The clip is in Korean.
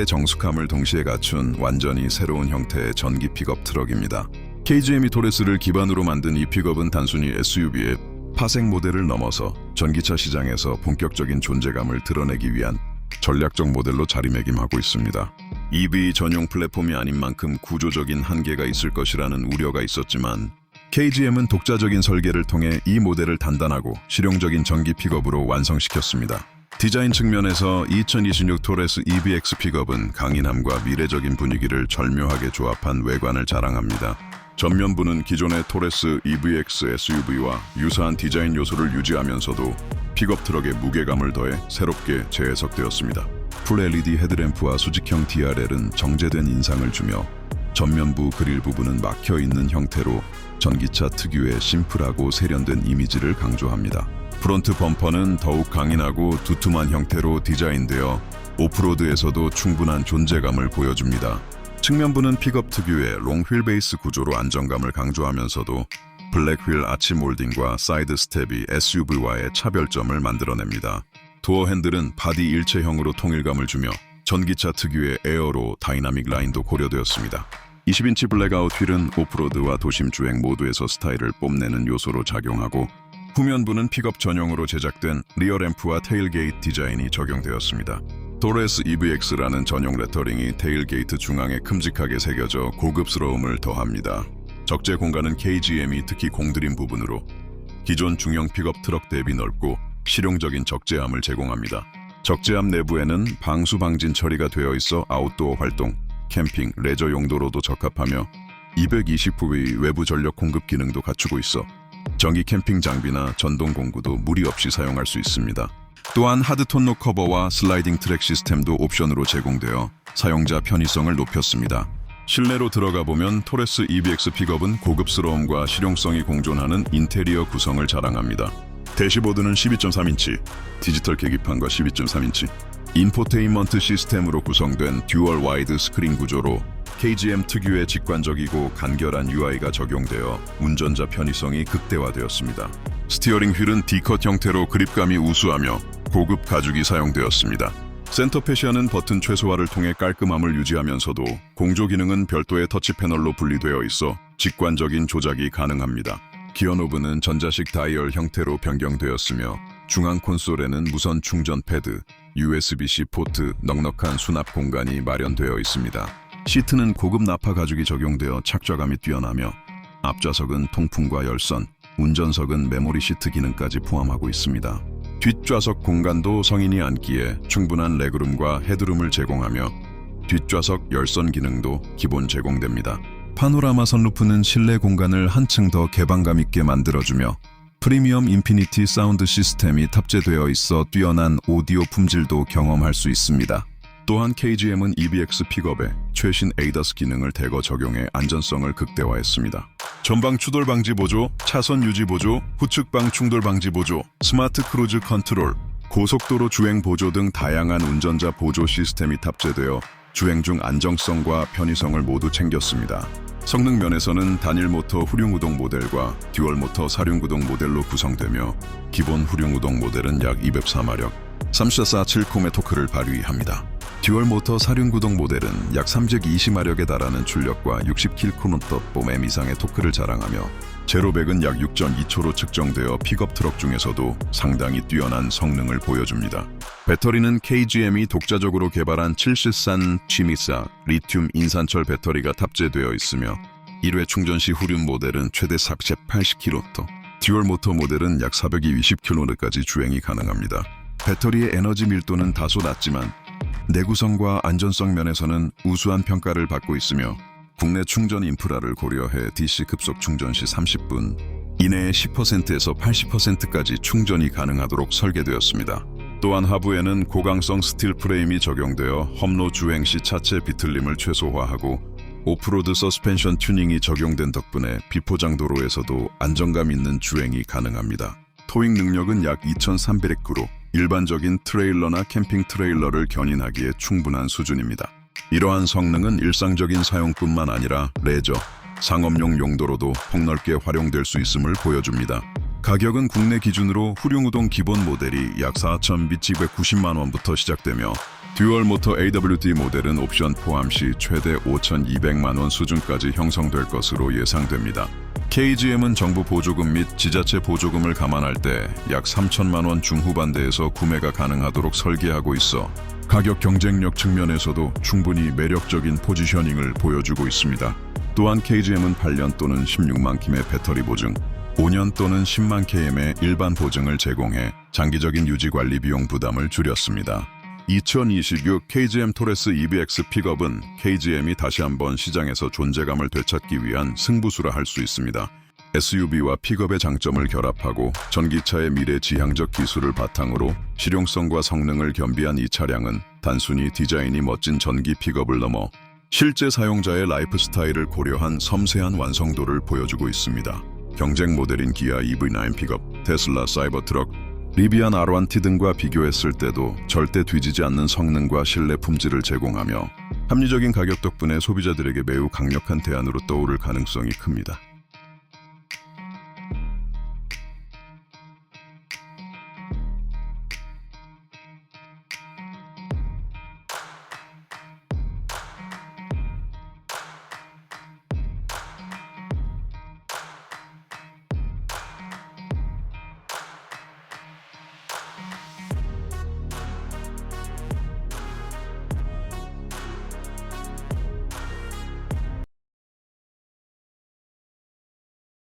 소재의 정숙함을 동시에 갖춘 완전히 새로운 형태의 전기 픽업 트럭입니다. KGM이 토레스를 기반으로 만든 이 픽업은 단순히 SUV의 파생 모델을 넘어서 전기차 시장에서 본격적인 존재감을 드러내기 위한 전략적 모델로 자리매김하고 있습니다. EV 전용 플랫폼이 아닌 만큼 구조적인 한계가 있을 것이라는 우려가 있었지만 KGM은 독자적인 설계를 통해 이 모델을 단단하고 실용적인 전기 픽업으로 완성시켰습니다. 디자인 측면에서 2026 토레스 EVX 픽업은 강인함과 미래적인 분위기를 절묘하게 조합한 외관을 자랑합니다. 전면부는 기존의 토레스 EVX SUV와 유사한 디자인 요소를 유지하면서도 픽업 트럭의 무게감을 더해 새롭게 재해석되었습니다. 풀 LED 헤드램프와 수직형 DRL은 정제된 인상을 주며 전면부 그릴 부분은 막혀 있는 형태로 전기차 특유의 심플하고 세련된 이미지를 강조합니다. 프론트 범퍼는 더욱 강인하고 두툼한 형태로 디자인되어 오프로드에서도 충분한 존재감을 보여줍니다. 측면부는 픽업 특유의 롱 휠 베이스 구조로 안정감을 강조하면서도 블랙 휠 아치 몰딩과 사이드 스텝이 SUV와의 차별점을 만들어냅니다. 도어 핸들은 바디 일체형으로 통일감을 주며 전기차 특유의 에어로 다이나믹 라인도 고려되었습니다. 20인치 블랙아웃 휠은 오프로드와 도심 주행 모두에서 스타일을 뽐내는 요소로 작용하고 후면부는 픽업 전용으로 제작된 리어 램프와 테일게이트 디자인이 적용되었습니다. 도레스 EVX라는 전용 레터링이 테일게이트 중앙에 큼직하게 새겨져 고급스러움을 더합니다. 적재 공간은 KGM이 특히 공들인 부분으로 기존 중형 픽업 트럭 대비 넓고 실용적인 적재함을 제공합니다. 적재함 내부에는 방수 방진 처리가 되어 있어 아웃도어 활동, 캠핑, 레저 용도로도 적합하며 220V 외부 전력 공급 기능도 갖추고 있어 전기 캠핑 장비나 전동 공구도 무리 없이 사용할 수 있습니다. 또한 하드 톤로 커버와 슬라이딩 트랙 시스템도 옵션으로 제공되어 사용자 편의성을 높였습니다. 실내로 들어가 보면 토레스 EVX 픽업은 고급스러움과 실용성이 공존하는 인테리어 구성을 자랑합니다. 대시보드는 12.3인치, 디지털 계기판과 12.3인치, 인포테인먼트 시스템으로 구성된 듀얼 와이드 스크린 구조로 KGM 특유의 직관적이고 간결한 UI가 적용되어 운전자 편의성이 극대화되었습니다. 스티어링 휠은 D컷 형태로 그립감이 우수하며 고급 가죽이 사용되었습니다. 센터 패시아는 버튼 최소화를 통해 깔끔함을 유지하면서도 공조 기능은 별도의 터치 패널로 분리되어 있어 직관적인 조작이 가능합니다. 기어 노브는 전자식 다이얼 형태로 변경되었으며 중앙 콘솔에는 무선 충전 패드, USB-C 포트, 넉넉한 수납 공간이 마련되어 있습니다. 시트는 고급 나파 가죽이 적용되어 착좌감이 뛰어나며 앞좌석은 통풍과 열선, 운전석은 메모리 시트 기능까지 포함하고 있습니다. 뒷좌석 공간도 성인이 앉기에 충분한 레그룸과 헤드룸을 제공하며 뒷좌석 열선 기능도 기본 제공됩니다. 파노라마 선루프는 실내 공간을 한층 더 개방감 있게 만들어주며 프리미엄 인피니티 사운드 시스템이 탑재되어 있어 뛰어난 오디오 품질도 경험할 수 있습니다. 또한 KGM은 EBX 픽업에 최신 ADAS 기능을 대거 적용해 안전성을 극대화했습니다. 전방 추돌 방지 보조, 차선 유지 보조, 후측방 충돌 방지 보조, 스마트 크루즈 컨트롤, 고속도로 주행 보조 등 다양한 운전자 보조 시스템이 탑재되어 주행 중 안정성과 편의성을 모두 챙겼습니다. 성능 면에서는 단일 모터 후륜구동 모델과 듀얼 모터 사륜구동 모델로 구성되며 기본 후륜구동 모델은 약 204마력, 3.47콤의 토크를 발휘합니다. 듀얼 모터 사륜구동 모델은 약 320마력에 달하는 출력과 60km 뽐엠 이상의 토크를 자랑하며 제로백은 약 6.2초로 측정되어 픽업 트럭 중에서도 상당히 뛰어난 성능을 보여줍니다. 배터리는 KGM이 독자적으로 개발한 칠시산 취미사 리튬 인산철 배터리가 탑재되어 있으며 1회 충전 시 후륜 모델은 최대 480km, 듀얼 모터 모델은 약 420km까지 주행이 가능합니다. 배터리의 에너지 밀도는 다소 낮지만 내구성과 안전성 면에서는 우수한 평가를 받고 있으며 국내 충전 인프라를 고려해 DC 급속 충전 시 30분 이내에 10%에서 80%까지 충전이 가능하도록 설계되었습니다. 또한 하부에는 고강성 스틸 프레임이 적용되어 험로 주행 시 차체 비틀림을 최소화하고 오프로드 서스펜션 튜닝이 적용된 덕분에 비포장 도로에서도 안정감 있는 주행이 가능합니다. 토익 능력은 약 2,300kg, 일반적인 트레일러나 캠핑 트레일러를 견인하기에 충분한 수준입니다. 이러한 성능은 일상적인 사용뿐만 아니라 레저, 상업용 용도로도 폭넓게 활용될 수 있음을 보여줍니다. 가격은 국내 기준으로 후륜우동 기본 모델이 약 4,290만 원부터 시작되며 듀얼 모터 AWD 모델은 옵션 포함 시 최대 5,200만 원 수준까지 형성될 것으로 예상됩니다. KGM은 정부 보조금 및 지자체 보조금을 감안할 때 약 3천만 원 중후반대에서 구매가 가능하도록 설계하고 있어 가격 경쟁력 측면에서도 충분히 매력적인 포지셔닝을 보여주고 있습니다. 또한 KGM은 8년 또는 16만 킴의 배터리 보증, 5년 또는 10만 km의 일반 보증을 제공해 장기적인 유지 관리 비용 부담을 줄였습니다. 2026 KGM 토레스 EBX 픽업은 KGM이 다시 한번 시장에서 존재감을 되찾기 위한 승부수라 할 수 있습니다. SUV와 픽업의 장점을 결합하고 전기차의 미래 지향적 기술을 바탕으로 실용성과 성능을 겸비한 이 차량은 단순히 디자인이 멋진 전기 픽업을 넘어 실제 사용자의 라이프 스타일을 고려한 섬세한 완성도를 보여주고 있습니다. 경쟁 모델인 기아 EV9 픽업, 테슬라 사이버 트럭, 리비안 R1T 등과 비교했을 때도 절대 뒤지지 않는 성능과 신뢰 품질을 제공하며 합리적인 가격 덕분에 소비자들에게 매우 강력한 대안으로 떠오를 가능성이 큽니다.